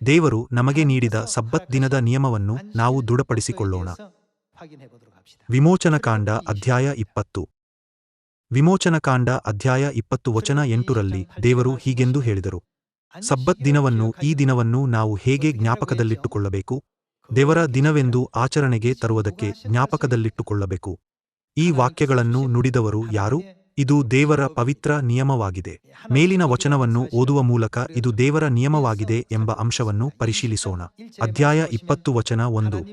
ದೇವರು ನಮಗೆ ನೀಡಿದ ಸಬ್ಬತ್ ದಿನದ ನಿಯಮವನ್ನು ನಾವು ದೃಢಪಡಿಸಿಕೊಳ್ಳೋಣ. ವಿಮೋಚನಕಾಂಡ ಅಧ್ಯಾಯ ಇಪ್ಪತ್ತು. ವಿಮೋಚನಕಾಂಡ ಅಧ್ಯಾಯ ಇಪ್ಪತ್ತು ವಚನ ಎಂಟರಲ್ಲಿ ದೇವರು ಹೀಗೆಂದು ಹೇಳಿದರು. ಸಬ್ಬತ್ ದಿನವನ್ನು ಈ ದಿನವನ್ನು ನಾವು ಹೇಗೆ ಜ್ಞಾಪಕದಲ್ಲಿಟ್ಟುಕೊಳ್ಳಬೇಕು? ದೇವರ ದಿನವೆಂದು ಆಚರಣೆಗೆ ತರುವುದಕ್ಕೆ ಜ್ಞಾಪಕದಲ್ಲಿಟ್ಟುಕೊಳ್ಳಬೇಕು. ಈ ವಾಕ್ಯಗಳನ್ನು ನುಡಿದವರು ಯಾರು? ಇದು ದೇವರ ಪವಿತ್ರ ನಿಯಮವಾಗಿದೆ. ಮೇಲಿನ ವಚನವನ್ನು ಓದುವ ಮೂಲಕ ಇದು ದೇವರ ನಿಯಮವಾಗಿದೆ ಎಂಬ ಅಂಶವನ್ನು ಪರಿಶೀಲಿಸೋಣ. ಅಧ್ಯಾಯ ಇಪ್ಪತ್ತು ವಚನ ಒಂದು.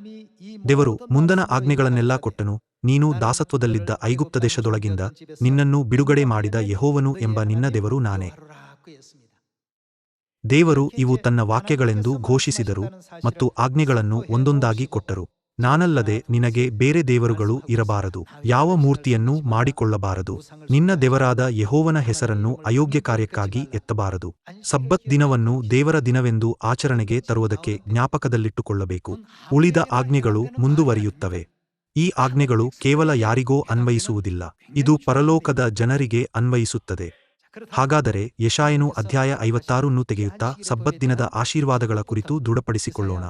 ದೇವರು ಮುಂದನ ಆಜ್ಞೆಗಳನ್ನೆಲ್ಲ ಕೊಟ್ಟನು. ನೀನು ದಾಸತ್ವದಲ್ಲಿದ್ದ ಐಗುಪ್ತ ದೇಶದೊಳಗಿಂದ ನಿನ್ನನ್ನು ಬಿಡುಗಡೆ ಮಾಡಿದ ಯಹೋವನು ಎಂಬ ನಿನ್ನ ದೇವರು ನಾನೇ. ದೇವರು ಇವು ತನ್ನ ವಾಕ್ಯಗಳೆಂದು ಘೋಷಿಸಿದರು ಮತ್ತು ಆಜ್ಞೆಗಳನ್ನು ಒಂದೊಂದಾಗಿ ಕೊಟ್ಟರು. ನಾನಲ್ಲದೆ ನಿನಗೆ ಬೇರೆ ದೇವರುಗಳು ಇರಬಾರದು, ಯಾವ ಮೂರ್ತಿಯನ್ನೂ ಮಾಡಿಕೊಳ್ಳಬಾರದು, ನಿನ್ನ ದೇವರಾದ ಯಹೋವನ ಹೆಸರನ್ನು ಅಯೋಗ್ಯ ಕಾರ್ಯಕ್ಕಾಗಿ ಎತ್ತಬಾರದು. ಸಬ್ಬತ್ ದಿನವನ್ನು ದೇವರ ದಿನವೆಂದು ಆಚರಣೆಗೆ ತರುವುದಕ್ಕೆ ಜ್ಞಾಪಕದಲ್ಲಿಟ್ಟುಕೊಳ್ಳಬೇಕು. ಉಳಿದ ಆಜ್ಞೆಗಳು ಮುಂದುವರಿಯುತ್ತವೆ. ಈ ಆಜ್ಞೆಗಳು ಕೇವಲ ಯಾರಿಗೋ ಅನ್ವಯಿಸುವುದಿಲ್ಲ, ಇದು ಪರಲೋಕದ ಜನರಿಗೆ ಅನ್ವಯಿಸುತ್ತದೆ. ಹಾಗಾದರೆ ಯಶಾಯನು ಅಧ್ಯಾಯ ಐವತ್ತಾರನ್ನು ತೆಗೆಯುತ್ತಾ ಸಬ್ಬತ್ ದಿನದ ಆಶೀರ್ವಾದಗಳ ಕುರಿತು ದೃಢಪಡಿಸಿಕೊಳ್ಳೋಣ.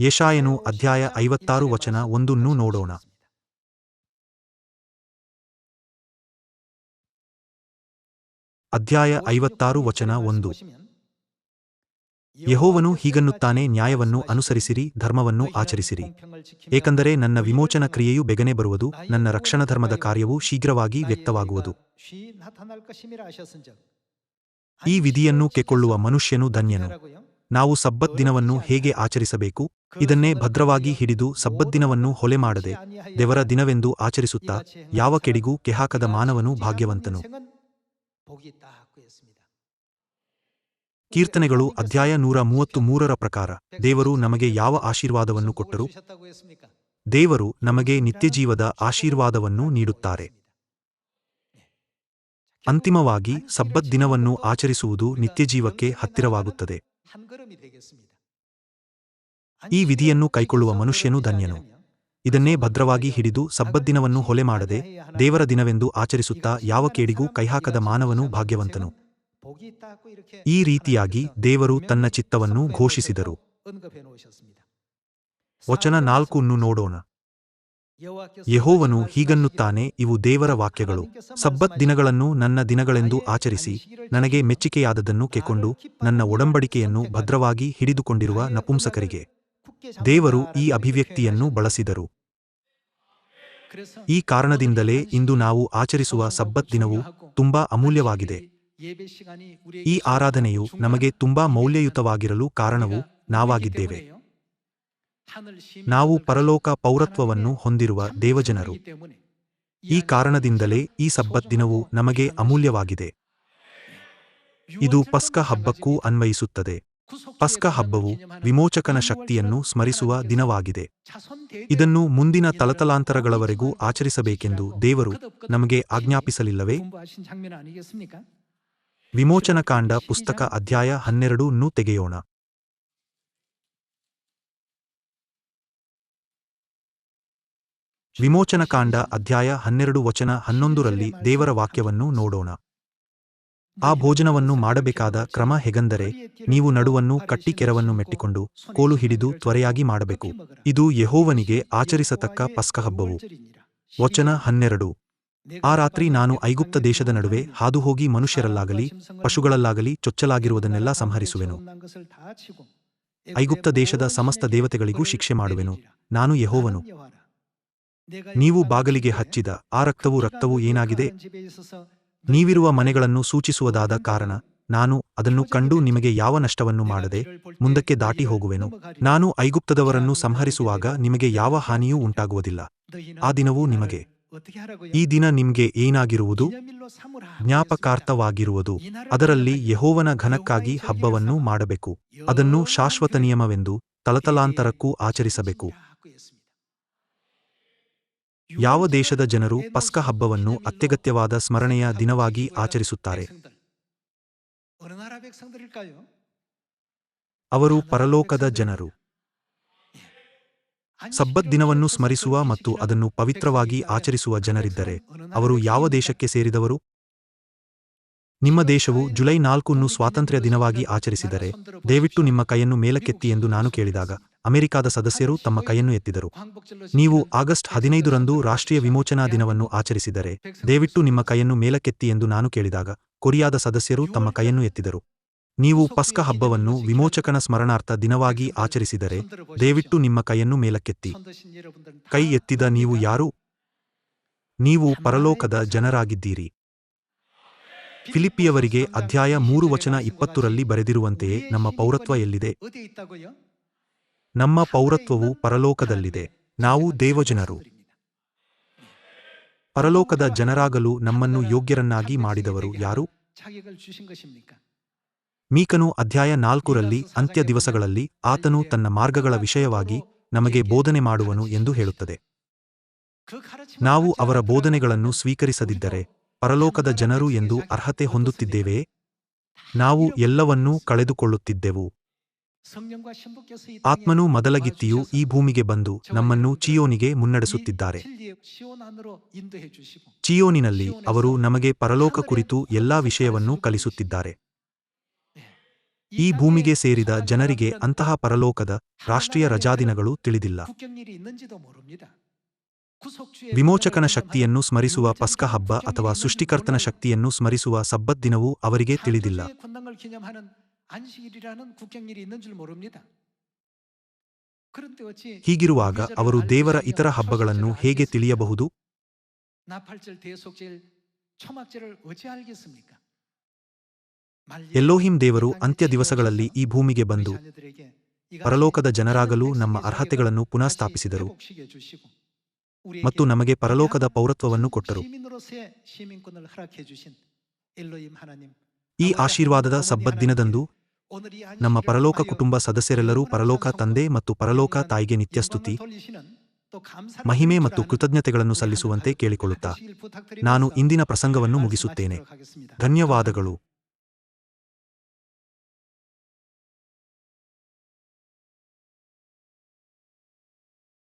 ಯಶಾಯನು ಅಧ್ಯಾಯ ಐವತ್ತಾರು ವಚನ ಒಂದನ್ನೂ ನೋಡೋಣ. ಅಧ್ಯಾಯ ಐವತ್ತಾರು ವಚನ ಒಂದು. ಯೆಹೋವನು ಹೀಗನ್ನುತ್ತಾನೆ, ನ್ಯಾಯವನ್ನು ಅನುಸರಿಸಿರಿ, ಧರ್ಮವನ್ನು ಆಚರಿಸಿರಿ. ಏಕೆಂದರೆ ನನ್ನ ವಿಮೋಚನ ಕ್ರಿಯೆಯು ಬೆಗನೆ ಬರುವುದು, ನನ್ನ ರಕ್ಷಣಧರ್ಮದ ಕಾರ್ಯವು ಶೀಘ್ರವಾಗಿ ವ್ಯಕ್ತವಾಗುವುದು. ಈ ವಿಧಿಯನ್ನು ಕೆಕೊಳ್ಳುವ ಮನುಷ್ಯನು ಧನ್ಯನು. ನಾವು ಸಬ್ಬತ್ ದಿನವನ್ನು ಹೇಗೆ ಆಚರಿಸಬೇಕು? ಇದನ್ನೇ ಭದ್ರವಾಗಿ ಹಿಡಿದು ಸಬ್ಬತ್ ದಿನವನ್ನು ಹೊಲೆ ಮಾಡದೆ, ದೇವರ ದಿನವೆಂದು ಆಚರಿಸುತ್ತಾ, ಯಾವ ಕೆಡಿಗೂ ಕೆಹಾಕದ ಮಾನವನು ಭಾಗ್ಯವಂತನು. ಕೀರ್ತನೆಗಳು ಅಧ್ಯಾಯ ನೂರ ಮೂವತ್ತು ಮೂರರ ಪ್ರಕಾರ, ದೇವರು ನಮಗೆ ಯಾವ ಆಶೀರ್ವಾದವನ್ನು ಕೊಟ್ಟರು? ದೇವರು ನಮಗೆ ನಿತ್ಯಜೀವದ ಆಶೀರ್ವಾದವನ್ನು ನೀಡುತ್ತಾರೆ. ಅಂತಿಮವಾಗಿ ಸಬ್ಬತ್ ದಿನವನ್ನು ಆಚರಿಸುವುದು ನಿತ್ಯಜೀವಕ್ಕೆ ಹತ್ತಿರವಾಗುತ್ತದೆ. ಈ ವಿಧಿಯನ್ನು ಕೈಕೊಳ್ಳುವ ಮನುಷ್ಯನು ಧನ್ಯನು. ಇದನ್ನೇ ಭದ್ರವಾಗಿ ಹಿಡಿದು ಸಬ್ಬದ್ದಿನವನ್ನು ಹೊಲೆ ಮಾಡದೆ ದೇವರ ದಿನವೆಂದು ಆಚರಿಸುತ್ತಾ ಯಾವ ಕೇಡಿಗೂ ಕೈಹಾಕದ ಮಾನವನು ಭಾಗ್ಯವಂತನು. ಈ ರೀತಿಯಾಗಿ ದೇವರು ತನ್ನ ಚಿತ್ತವನ್ನು ಘೋಷಿಸಿದರು. ವಚನ ನಾಲ್ಕನ್ನು ನೋಡೋಣ. ಯಹೋವನು ಹೀಗನ್ನುತ್ತಾನೆ ಇವು ದೇವರ ವಾಕ್ಯಗಳು. ಸಬ್ಬತ್ ದಿನಗಳನ್ನು ನನ್ನ ದಿನಗಳೆಂದು ಆಚರಿಸಿ ನನಗೆ ಮೆಚ್ಚಿಕೆಯಾದದನ್ನು ಕೆಕೊಂಡು ನನ್ನ ಒಡಂಬಡಿಕೆಯನ್ನು ಭದ್ರವಾಗಿ ಹಿಡಿದುಕೊಂಡಿರುವ ನಪುಂಸಕರಿಗೆ ದೇವರು ಈ ಅಭಿವ್ಯಕ್ತಿಯನ್ನು ಬಳಸಿದರು. ಈ ಕಾರಣದಿಂದಲೇ ಇಂದು ನಾವು ಆಚರಿಸುವ ಸಬ್ಬತ್ ದಿನವು ತುಂಬಾ ಅಮೂಲ್ಯವಾಗಿದೆ. ಈ ಆರಾಧನೆಯು ನಮಗೆ ತುಂಬಾ ಮೌಲ್ಯಯುತವಾಗಿರಲು ಕಾರಣವು ನಾವಾಗಿದ್ದೇವೆ. ನಾವು ಪರಲೋಕ ಪೌರತ್ವವನ್ನು ಹೊಂದಿರುವ ದೇವಜನರು. ಈ ಕಾರಣದಿಂದಲೇ ಈ ಸಬ್ಬತ್ ದಿನವು ನಮಗೆ ಅಮೂಲ್ಯವಾಗಿದೆ. ಇದು ಪಸ್ಕ ಹಬ್ಬಕ್ಕೂ ಅನ್ವಯಿಸುತ್ತದೆ. ಪಸ್ಕ ಹಬ್ಬವು ವಿಮೋಚಕನ ಶಕ್ತಿಯನ್ನು ಸ್ಮರಿಸುವ ದಿನವಾಗಿದೆ. ಇದನ್ನು ಮುಂದಿನ ತಲತಲಾಂತರಗಳವರೆಗೂ ಆಚರಿಸಬೇಕೆಂದು ದೇವರು ನಮಗೆ ಆಜ್ಞಾಪಿಸಲಿಲ್ಲವೇ? ವಿಮೋಚನಕಾಂಡ ಪುಸ್ತಕ ಅಧ್ಯಾಯ ಹನ್ನೆರಡು ನ್ನು ತೆಗೆಯೋಣ. ವಿಮೋಚನಕಾಂಡ ಅಧ್ಯಾಯ ಹನ್ನೆರಡು ವಚನ ಹನ್ನೊಂದರಲ್ಲಿ ದೇವರ ವಾಕ್ಯವನ್ನು ನೋಡೋಣ. ಆ ಭೋಜನವನ್ನು ಮಾಡಬೇಕಾದ ಕ್ರಮ ಹೇಗೆಂದರೆ, ನೀವು ನಡುವನ್ನು ಕಟ್ಟಿ ಕೆರವನ್ನು ಮೆಟ್ಟಿಕೊಂಡು ಕೋಲು ಹಿಡಿದು ತ್ವರೆಯಾಗಿ ಮಾಡಬೇಕು. ಇದು ಯಹೋವನಿಗೆ ಆಚರಿಸತಕ್ಕ ಪಸ್ಕಹಬ್ಬವು. ವಚನ ಹನ್ನೆರಡು. ಆ ರಾತ್ರಿ ನಾನು ಐಗುಪ್ತ ದೇಶದ ನಡುವೆ ಹಾದುಹೋಗಿ ಮನುಷ್ಯರಲ್ಲಾಗಲಿ, ಪಶುಗಳಲ್ಲಾಗಲಿ ಚೊಚ್ಚಲಾಗಿರುವುದನ್ನೆಲ್ಲ ಸಂಹರಿಸುವೆನು. ಐಗುಪ್ತ ದೇಶದ ಸಮಸ್ತ ದೇವತೆಗಳಿಗೂ ಶಿಕ್ಷೆ ಮಾಡುವೆನು. ನಾನು ಯಹೋವನು. ನೀವು ಬಾಗಲಿಗೆ ಹಚ್ಚಿದ ಆ ರಕ್ತವು ರಕ್ತವು ಏನಾಗಿದೆ? ನೀವಿರುವ ಮನೆಗಳನ್ನು ಸೂಚಿಸುವುದಾದ ಕಾರಣ ನಾನು ಅದನ್ನು ಕಂಡು ನಿಮಗೆ ಯಾವ ನಷ್ಟವನ್ನು ಮಾಡದೆ ಮುಂದಕ್ಕೆ ದಾಟಿ ಹೋಗುವೆನು. ನಾನು ಐಗುಪ್ತದವರನ್ನು ಸಂಹರಿಸುವಾಗ ನಿಮಗೆ ಯಾವ ಹಾನಿಯೂ ಉಂಟಾಗುವುದಿಲ್ಲ. ಆ ದಿನವೂ ನಿಮಗೆ ಈ ದಿನ ನಿಮ್ಗೆ ಏನಾಗಿರುವುದು? ಜ್ಞಾಪಕಾರ್ಥವಾಗಿರುವುದು. ಅದರಲ್ಲಿ ಯಹೋವನ ಘನಕ್ಕಾಗಿ ಹಬ್ಬವನ್ನು ಮಾಡಬೇಕು. ಅದನ್ನು ಶಾಶ್ವತ ನಿಯಮವೆಂದು ತಲತಲಾಂತರಕ್ಕೂ ಆಚರಿಸಬೇಕು. ಯಾವ ದೇಶದ ಜನರು ಪಸ್ಕ ಹಬ್ಬವನ್ನು ಅತ್ಯಗತ್ಯವಾದ ಸ್ಮರಣೆಯ ದಿನವಾಗಿ ಆಚರಿಸುತ್ತಾರೆ. ಅವರು ಪರಲೋಕದ ಜನರು. ಸಬ್ಬತ್ ದಿನವನ್ನು ಸ್ಮರಿಸುವ ಮತ್ತು ಅದನ್ನು ಪವಿತ್ರವಾಗಿ ಆಚರಿಸುವ ಜನರಿದ್ದರೆ ಅವರು ಯಾವ ದೇಶಕ್ಕೆ ಸೇರಿದವರು? ನಿಮ್ಮ ದೇಶವು ಜುಲೈ ನಾಲ್ಕನ್ನು ಸ್ವಾತಂತ್ರ್ಯ ದಿನವಾಗಿ ಆಚರಿಸಿದರೆ ದಯವಿಟ್ಟು ನಿಮ್ಮ ಕೈಯನ್ನು ಮೇಲಕ್ಕೆತ್ತಿ ಎಂದು ನಾನು ಕೇಳಿದಾಗ ಅಮೆರಿಕಾದ ಸದಸ್ಯರು ತಮ್ಮ ಕೈಯನ್ನು ಎತ್ತಿದರು. ನೀವು ಆಗಸ್ಟ್ ಹದಿನೈದರಂದು ರಾಷ್ಟ್ರೀಯ ವಿಮೋಚನಾ ದಿನವನ್ನು ಆಚರಿಸಿದರೆ ದಯವಿಟ್ಟು ನಿಮ್ಮ ಕೈಯನ್ನು ಮೇಲಕ್ಕೆತ್ತಿ ಎಂದು ನಾನು ಕೇಳಿದಾಗ ಕೊರಿಯಾದ ಸದಸ್ಯರು ತಮ್ಮ ಕೈಯನ್ನು ಎತ್ತಿದರು. ನೀವು ಪಸ್ಕ ಹಬ್ಬವನ್ನು ವಿಮೋಚಕನ ಸ್ಮರಣಾರ್ಥ ದಿನವಾಗಿ ಆಚರಿಸಿದರೆ ದಯವಿಟ್ಟು ನಿಮ್ಮ ಕೈಯನ್ನು ಮೇಲಕ್ಕೆತ್ತಿ. ಕೈ ಎತ್ತಿದ ನೀವು ಯಾರು? ನೀವು ಪರಲೋಕದ ಜನರಾಗಿದ್ದೀರಿ. ಫಿಲಿಪಿಯವರಿಗೆ ಅಧ್ಯಾಯ ಮೂರು ವಚನ ಇಪ್ಪತ್ತರಲ್ಲಿ ಬರೆದಿರುವಂತೆಯೇ ನಮ್ಮ ಪೌರತ್ವ ಎಲ್ಲಿದೆ? ನಮ್ಮ ಪೌರತ್ವವು ಪರಲೋಕದಲ್ಲಿದೆ. ನಾವು ದೇವಜನರು. ಪರಲೋಕದ ಜನರಾಗಲು ನಮ್ಮನ್ನು ಯೋಗ್ಯರನ್ನಾಗಿ ಮಾಡಿದವರು ಯಾರು? ಮೀಕನು ಅಧ್ಯಾಯ ನಾಲ್ಕುರಲ್ಲಿ, ಅಂತ್ಯ ದಿವಸಗಳಲ್ಲಿ ಆತನು ತನ್ನ ಮಾರ್ಗಗಳ ವಿಷಯವಾಗಿ ನಮಗೆ ಬೋಧನೆ ಮಾಡುವನು ಎಂದು ಹೇಳುತ್ತದೆ. ನಾವು ಅವರ ಬೋಧನೆಗಳನ್ನು ಸ್ವೀಕರಿಸದಿದ್ದರೆ ಪರಲೋಕದ ಜನರು ಎಂದು ಅರ್ಹತೆ ಹೊಂದುತ್ತಿದ್ದೇವೆ. ನಾವು ಎಲ್ಲವನ್ನೂ ಕಳೆದುಕೊಳ್ಳುತ್ತಿದ್ದೆವು. ಆತ್ಮನು ಮೊದಲಗಿತ್ತಿಯು ಈ ಭೂಮಿಗೆ ಬಂದು ನಮ್ಮನ್ನು ಚಿಯೋನಿಗೆ ಮುನ್ನಡೆಸುತ್ತಿದ್ದಾರೆ. ಚಿಯೋನಿನಲ್ಲಿ ಅವರು ನಮಗೆ ಪರಲೋಕ ಕುರಿತು ಎಲ್ಲಾ ವಿಷಯವನ್ನೂ ಕಲಿಸುತ್ತಿದ್ದಾರೆ. ಈ ಭೂಮಿಗೆ ಸೇರಿದ ಜನರಿಗೆ ಅಂತಹ ಪರಲೋಕದ ರಾಷ್ಟ್ರೀಯ ರಜಾದಿನಗಳು ತಿಳಿದಿಲ್ಲ. ವಿಮೋಚಕನ ಶಕ್ತಿಯನ್ನು ಸ್ಮರಿಸುವ ಪಸ್ಕ ಹಬ್ಬ ಅಥವಾ ಸೃಷ್ಟಿಕರ್ತನ ಶಕ್ತಿಯನ್ನು ಸ್ಮರಿಸುವ ಸಬ್ಬತ್ ದಿನವೂ ಅವರಿಗೆ ತಿಳಿದಿಲ್ಲ. ಹೀಗಿರುವಾಗ ಅವರು ದೇವರ ಇತರ ಹಬ್ಬಗಳನ್ನು ಹೇಗೆ ತಿಳಿಯಬಹುದು? ಎಲ್ಲೋಹಿಂ ದೇವರು ಅಂತ್ಯ ದಿವಸಗಳಲ್ಲಿ ಈ ಭೂಮಿಗೆ ಬಂದು ಪರಲೋಕದ ಜನರಾಗಲು ನಮ್ಮ ಅರ್ಹತೆಗಳನ್ನು ಪುನಃ ಸ್ಥಾಪಿಸಿದರು. ಮತ್ತು ನಮಗೆ ಪರಲೋಕದ ಪೌರತ್ವವನ್ನು ಕೊಟ್ಟರು. ಈ ಆಶೀರ್ವಾದದ ಸಬ್ಬತ್ ದಿನದಂದು ನಮ್ಮ ಪರಲೋಕ ಕುಟುಂಬ ಸದಸ್ಯರೆಲ್ಲರೂ ಪರಲೋಕ ತಂದೆ ಮತ್ತು ಪರಲೋಕ ತಾಯಿಗೆ ನಿತ್ಯಸ್ತುತಿ, ಮಹಿಮೆ ಮತ್ತು ಕೃತಜ್ಞತೆಗಳನ್ನು ಸಲ್ಲಿಸುವಂತೆ ಕೇಳಿಕೊಳ್ಳುತ್ತಾ ನಾನು ಇಂದಿನ ಪ್ರಸಂಗವನ್ನು ಮುಗಿಸುತ್ತೇನೆ. ಧನ್ಯವಾದಗಳು.